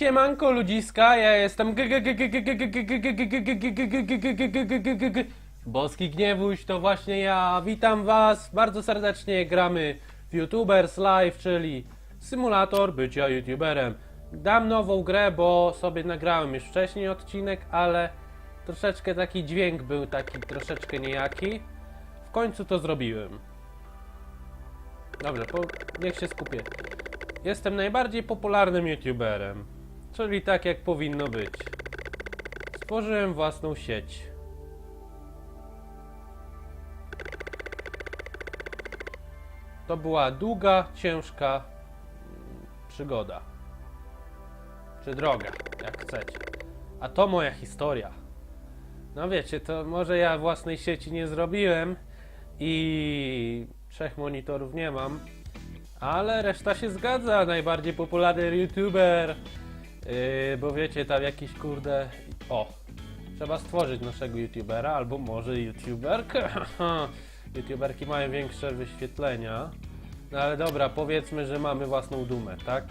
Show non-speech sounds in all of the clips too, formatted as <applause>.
Siemanko ludziska, ja jestem Boski Gniewuś, to właśnie ja. Witam was bardzo serdecznie. Gramy w YouTubers Live, czyli symulator bycia YouTuberem. Dam nową grę, bo sobie nagrałem już wcześniej odcinek, ale troszeczkę taki dźwięk był taki troszeczkę niejaki. W końcu to zrobiłem. Dobrze, niech się skupię. Jestem najbardziej popularnym YouTuberem, czyli tak jak powinno być. Stworzyłem własną sieć. To była długa, ciężka mm, przygoda. Czy droga, jak chcecie. A to moja historia. No wiecie, to może ja własnej sieci nie zrobiłem i trzech monitorów nie mam, ale reszta się zgadza. Najbardziej popularny youtuber. Yy, bo wiecie, tam jakiś kurde. O! Trzeba stworzyć naszego youtubera, albo może youtuberkę. <clears throat> Youtuberki mają większe wyświetlenia. No ale dobra, powiedzmy, że mamy własną dumę, tak?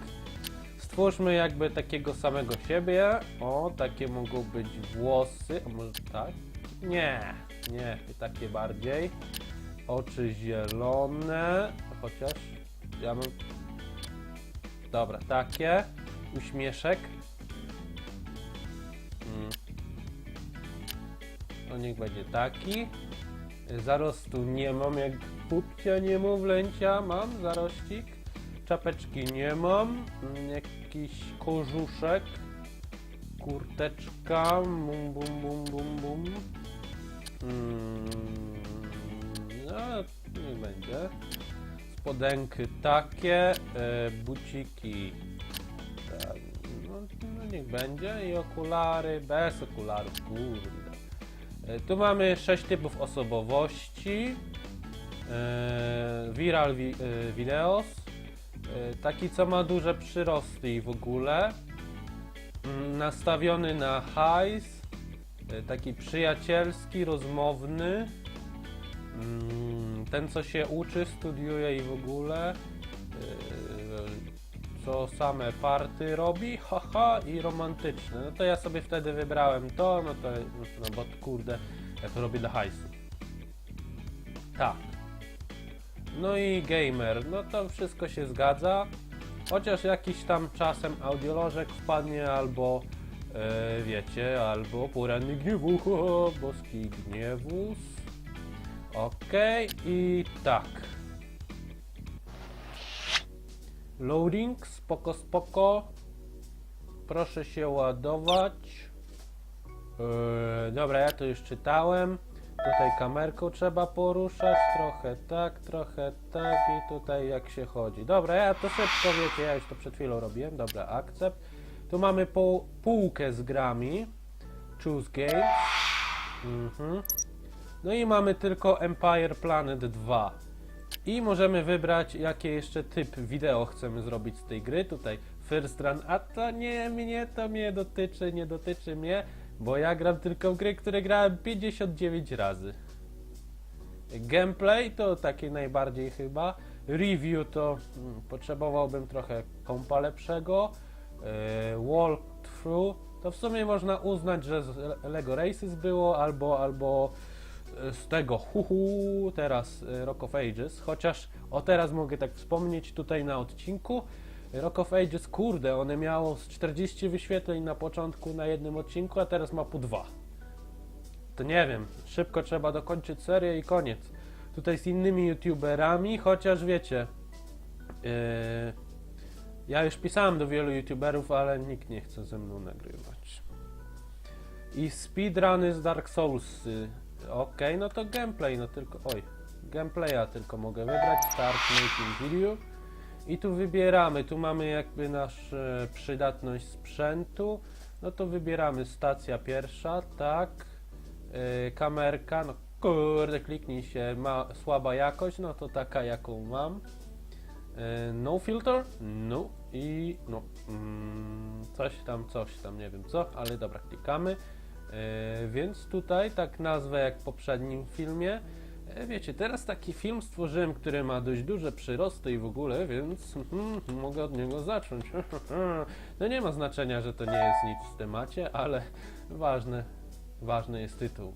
Stwórzmy jakby takiego samego siebie. O, takie mogą być włosy. A może tak? Nie, nie, takie bardziej. Oczy zielone. Chociaż ja mam. Dobra, takie. Uśmieszek. Mm. No niech będzie taki. Zarostu nie mam, jak pupcia niemowlęcia mam, zarościk. Czapeczki nie mam. Mm, Jakiś kożuszek. Kurteczka. Bum, bum, bum, bum, bum. Mm, no, niech będzie. Spodenky takie. E, buciki. Będzie. I okulary. Bez okularów, kurde. E, Tu mamy sześć typów osobowości. E, viral videos. E, taki, co ma duże przyrosty i w ogóle. Mm, Nastawiony na hajs. Taki przyjacielski, rozmowny. Mm, Ten, co się uczy, studiuje i w ogóle. Co same party robi, haha, i romantyczne. No to ja sobie wtedy wybrałem to, no to, no bo kurde, ja to robię dla hajsu. Tak. No i gamer, no to wszystko się zgadza. Chociaż jakiś tam czasem audiolożek wpadnie, albo e, wiecie, albo poranny gniewu, <laughs> boski gniewus. Okej, i tak. Loading, spoko, spoko. Proszę się ładować. Eee, dobra, ja to już czytałem. Tutaj kamerką trzeba poruszać, trochę tak, trochę tak i tutaj jak się chodzi. Dobra, ja to szybko wiecie, ja już to przed chwilą robiłem. Dobra, akcept. Tu mamy pół, półkę z grami. Choose game. Mhm. No i mamy tylko Empire Planet 2. I możemy wybrać, jakie jeszcze typ wideo chcemy zrobić z tej gry. Tutaj first run, a to nie mnie, to mnie dotyczy, nie dotyczy mnie, bo ja gram tylko w gry, które grałem 59 razy. Gameplay to takie najbardziej chyba. Review to mm, potrzebowałbym trochę kompa lepszego. Yy, walkthrough to w sumie można uznać, że Lego Races było albo, albo z tego huhu, teraz e, Rock of Ages, chociaż o teraz mogę tak wspomnieć tutaj na odcinku. Rock of Ages, kurde, one miało z 40 wyświetleń na początku na jednym odcinku, a teraz ma po dwa. To nie wiem, szybko trzeba dokończyć serię i koniec. Tutaj z innymi youtuberami, chociaż wiecie, yy, ja już pisałem do wielu youtuberów, ale nikt nie chce ze mną nagrywać. I speedruny z Dark Souls. Ok, no to gameplay, no tylko. Oj, gameplaya tylko mogę wybrać. Start making video. I tu wybieramy. Tu mamy jakby nasz e, przydatność sprzętu. No to wybieramy stacja pierwsza, tak. E, kamerka, no kurde, kliknij się, ma słaba jakość, no to taka jaką mam. E, No filter? No. I no. Mm, coś tam, coś tam, nie wiem co, ale dobra, klikamy. E, więc tutaj tak nazwę jak w poprzednim filmie. E, Wiecie, teraz taki film stworzyłem, który ma dość duże przyrosty i w ogóle, więc mhm, mogę od niego zacząć. <laughs> No nie ma znaczenia, że to nie jest nic w temacie, ale ważne, ważny jest tytuł.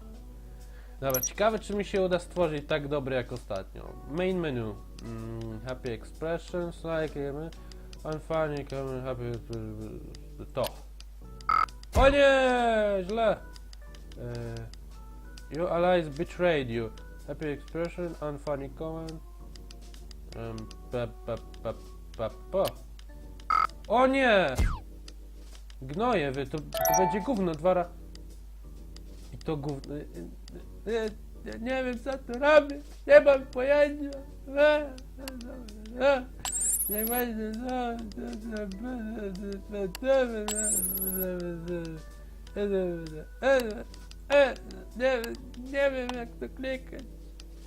Dobra, ciekawe czy mi się uda stworzyć tak dobry jak ostatnio. Main menu. Mm, happy expressions, like, I'm funny, come, happy, to. O nie, źle. E, your allies betrayed you. Happy expression, unfunny comment. Um, pa, pa, pa, pa, pa. O nie! Gnoje wy, to, to będzie gówno dwa ra... I to gówno... Nie, nie, nie wiem co tu robię, nie mam pojęcia. E, e, e, Nie. E, wiem- nie wiem jak to klikać.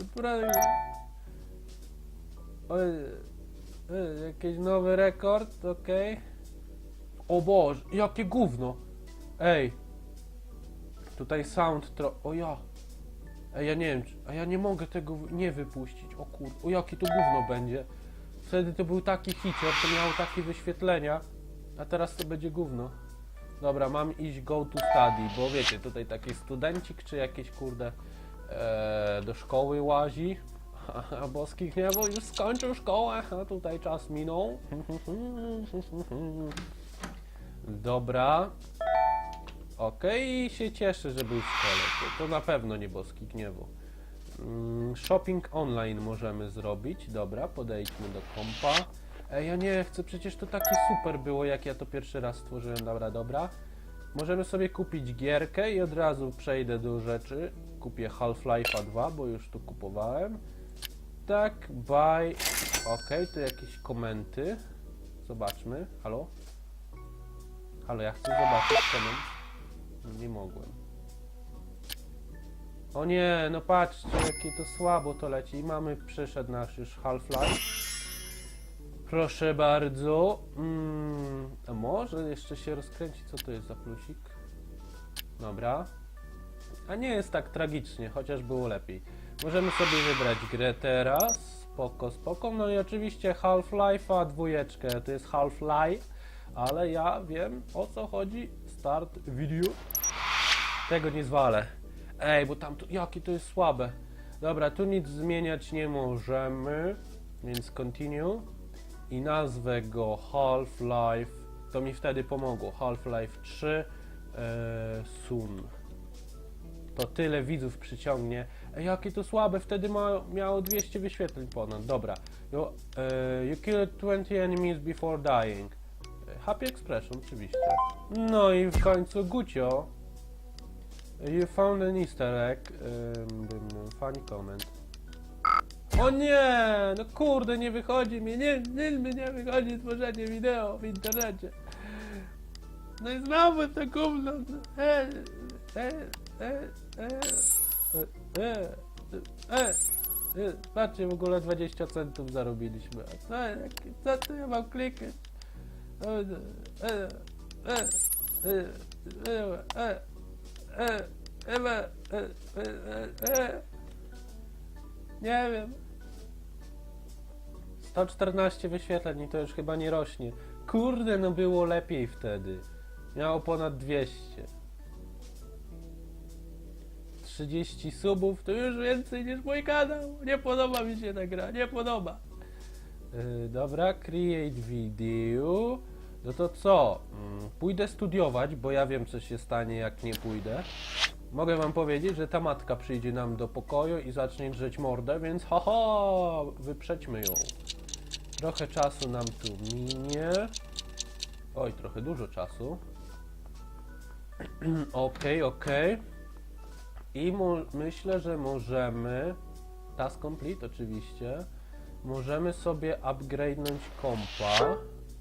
Naprawdę. Oj, e, jakiś nowy rekord, okej. O Boże, jakie gówno. Ej. Tutaj sound tro... O ja. Ej, ja nie wiem, czy... a ja nie mogę tego nie wypuścić. O kur... O jakie to gówno będzie. Wtedy to był taki hicior, to miało takie wyświetlenia, a teraz to będzie gówno. Dobra, mam iść go to study, bo wiecie, tutaj taki studencik czy jakiś kurde e, do szkoły łazi, <laughs> a boski gniewu już skończył szkołę, a tutaj czas minął. <laughs> Dobra. Okej, i się cieszę, że był w szkole. To, to na pewno nie boski gniewu. Mm, shopping online możemy zrobić. Dobra, podejdźmy do kompa. Ej, ja nie chcę, przecież to takie super było, jak ja to pierwszy raz stworzyłem. Dobra, dobra. Możemy sobie kupić gierkę i od razu przejdę do rzeczy. Kupię Half-Life'a 2, bo już tu kupowałem. Tak, buy. Okej, tu jakieś komenty. Zobaczmy. Halo? Halo, ja chcę zobaczyć koment. Nie mogłem. O nie, no patrzcie, jakie to słabo to leci. Mamy, przyszedł nasz już Half-Life. Proszę bardzo. Mm, a może jeszcze się rozkręci, co to jest za plusik? Dobra. A nie jest tak tragicznie, chociaż było lepiej. Możemy sobie wybrać grę teraz. Spoko, spoko. No i oczywiście Half-Life'a dwójeczkę. To jest Half-Life, ale ja wiem o co chodzi. Start video. Tego nie zwalę. Ej, bo tam to, jakie to jest słabe. Dobra, tu nic zmieniać nie możemy, więc continue. I nazwę go Half-Life, to mi wtedy pomogło. Half-Life 3 e, Soon. To tyle widzów przyciągnie. Ej, jakie to słabe, wtedy ma, miało 200 wyświetleń ponad. Dobra. You, e, you killed 20 enemies before dying. E, Happy expression, oczywiście. No i w końcu Gucio. You found an easter egg. Um, funny comment. O nie! No kurde, nie wychodzi mi, nie, nie, nie wychodzi tworzenie wideo w internecie. No i znowu to gówno. E, e, e, e, e, e, e, e. Patrzcie, w ogóle 20 centów zarobiliśmy. A co, jakie- co tu ja mam klikać? O, e, e, e, e, e, e, e, e, e, e, e. Nie wiem. 114 wyświetleń i to już chyba nie rośnie. Kurde, no było lepiej wtedy. Miało ponad 200. 30 subów to już więcej niż mój kanał. Nie podoba mi się ta gra, nie podoba. Yy, dobra, create video. No to co? Mm, Pójdę studiować, bo ja wiem co się stanie jak nie pójdę. Mogę wam powiedzieć, że ta matka przyjdzie nam do pokoju i zacznie drzeć mordę, więc haha, wyprzedźmy ją. Trochę czasu nam tu minie. Oj, trochę dużo czasu. <clears throat> Okej, okej. I mo- myślę, że możemy, task complete oczywiście, możemy sobie upgrade'nąć kompa.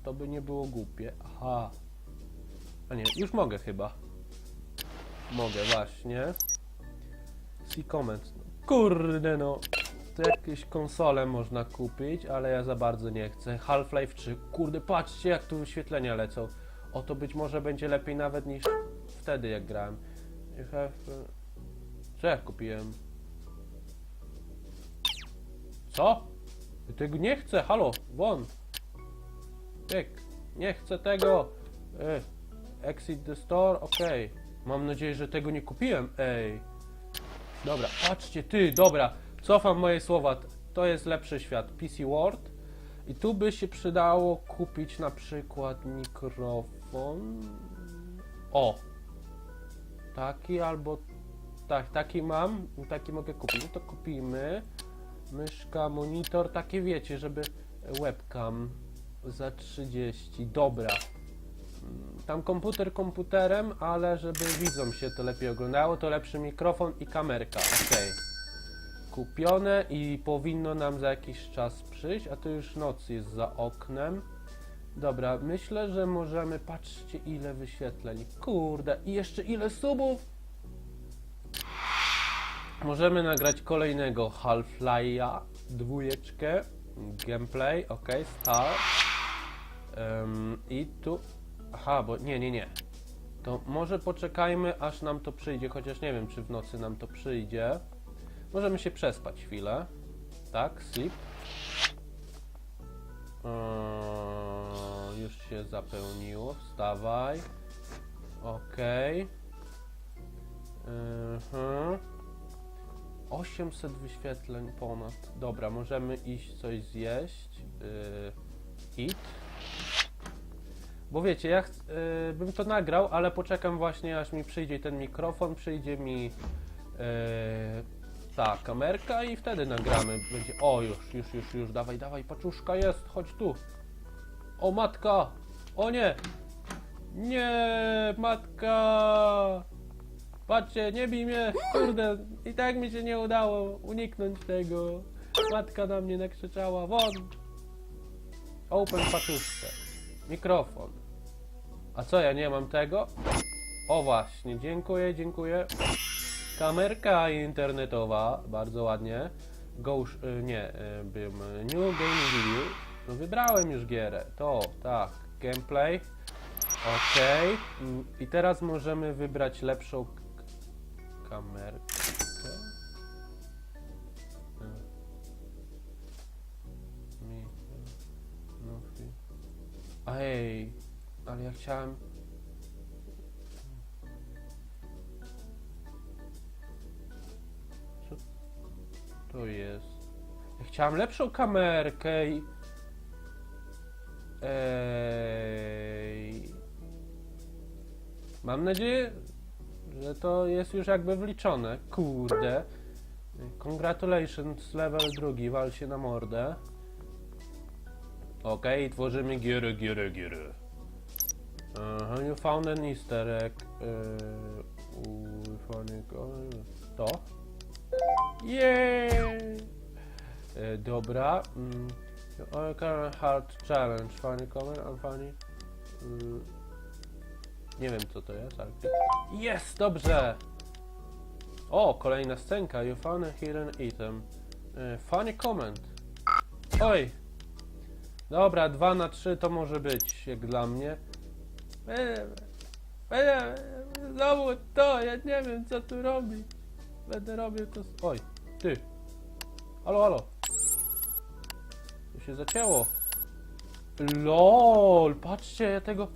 To by nie było głupie. Aha. A nie, już mogę chyba. Mogę, właśnie. See comments. Kurde no. To jakieś konsole można kupić, ale ja za bardzo nie chcę. Half-Life 3. Kurde, patrzcie jak tu wyświetlenia lecą. O to być może będzie lepiej nawet niż wtedy jak grałem. Co ja kupiłem? Co? Tego nie chcę, halo, won. Tyk, nie chcę tego. E, exit the store, okej. Mam nadzieję, że tego nie kupiłem, ej. Dobra, patrzcie, ty, dobra, cofam moje słowa. To jest lepszy świat. PC World. I tu by się przydało kupić na przykład mikrofon. O! Taki albo. Tak, taki mam. Taki mogę kupić. No to kupimy. Myszka, monitor, takie wiecie, żeby webcam za 30. Dobra. Tam komputer komputerem, ale żeby widzom się to lepiej oglądało, to lepszy mikrofon i kamerka. Okej. Kupione i powinno nam za jakiś czas przyjść, a to już noc jest za oknem. Dobra, myślę, że możemy. Patrzcie, ile wyświetleń. Kurde, i jeszcze ile subów! Możemy nagrać kolejnego Half-Life'a, dwójeczkę, gameplay, ok, start. Em, I tu. Aha, bo nie, nie, nie. To może poczekajmy, aż nam to przyjdzie, chociaż nie wiem, czy w nocy nam to przyjdzie. Możemy się przespać chwilę. Tak, sleep. Eee, już się zapełniło. Wstawaj. Okej. Mhm. 800 wyświetleń ponad. Dobra, możemy iść coś zjeść. Yy, eat. Bo wiecie, ja yy, bym to nagrał, ale poczekam właśnie aż mi przyjdzie ten mikrofon, przyjdzie mi yy, ta kamerka i wtedy nagramy. Będzie. O, już, już, już, już, dawaj, dawaj, paczuszka jest, chodź tu. O, matka! O nie! Nie, matka! Patrzcie, nie bij mnie! Kurde, i tak mi się nie udało uniknąć tego. Matka na mnie nakrzyczała, won! Open paczuszkę. Mikrofon. A co, ja nie mam tego? O właśnie, dziękuję, dziękuję. Kamerka internetowa, bardzo ładnie. Ghost, y, nie, y, bym, New Game View. No wybrałem już gierę, to, tak, gameplay. Okej, mm, i teraz możemy wybrać lepszą kamerkę. No, Ej, ale ja chciałem... Co to jest? Ja chciałem lepszą kamerkę i... Ej... Mam nadzieję, że to jest już jakby wliczone. Kurde. Congratulations, level drugi, wal się na mordę. Okej, tworzymy gierę, gierę, gierę. Aha, you found an easter egg. Yy, to? Jej! E, dobra. Mm. Current hard challenge. Funny comment, and funny. Mm. Nie wiem co to jest, ale... Jest! Dobrze! O, kolejna scenka. You found a hidden item. E, funny comment. Oj! Dobra, 2 na 3 to może być, jak dla mnie. E, e, Znowu to, ja nie wiem co tu robić. Będę robił to. Oj, ty. Halo, halo. To się zacięło. LOL, patrzcie, ja tego.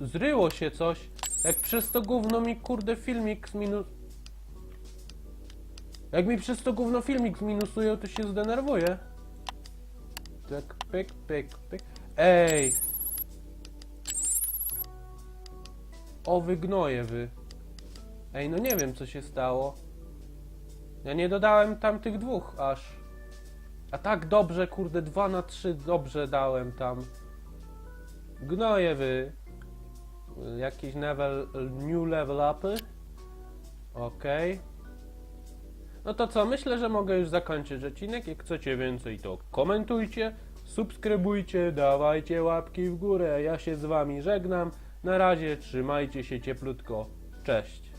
Zryło się coś. Jak przez to gówno mi kurde filmik z minus. Jak mi przez to gówno filmik zminusują, to się zdenerwuję. Tak, pyk, pyk, pyk. Ej! O, wy gnoje, wy. Ej, no nie wiem, co się stało. Ja nie dodałem tam tych dwóch aż. A tak dobrze, kurde, 2 na 3 dobrze dałem tam. Gnoje wy. Jakiś level, new level upy. Okej. No to co, myślę, że mogę już zakończyć odcinek. Jak chcecie więcej, to komentujcie, subskrybujcie, dawajcie łapki w górę. Ja się z wami żegnam. Na razie, trzymajcie się cieplutko. Cześć.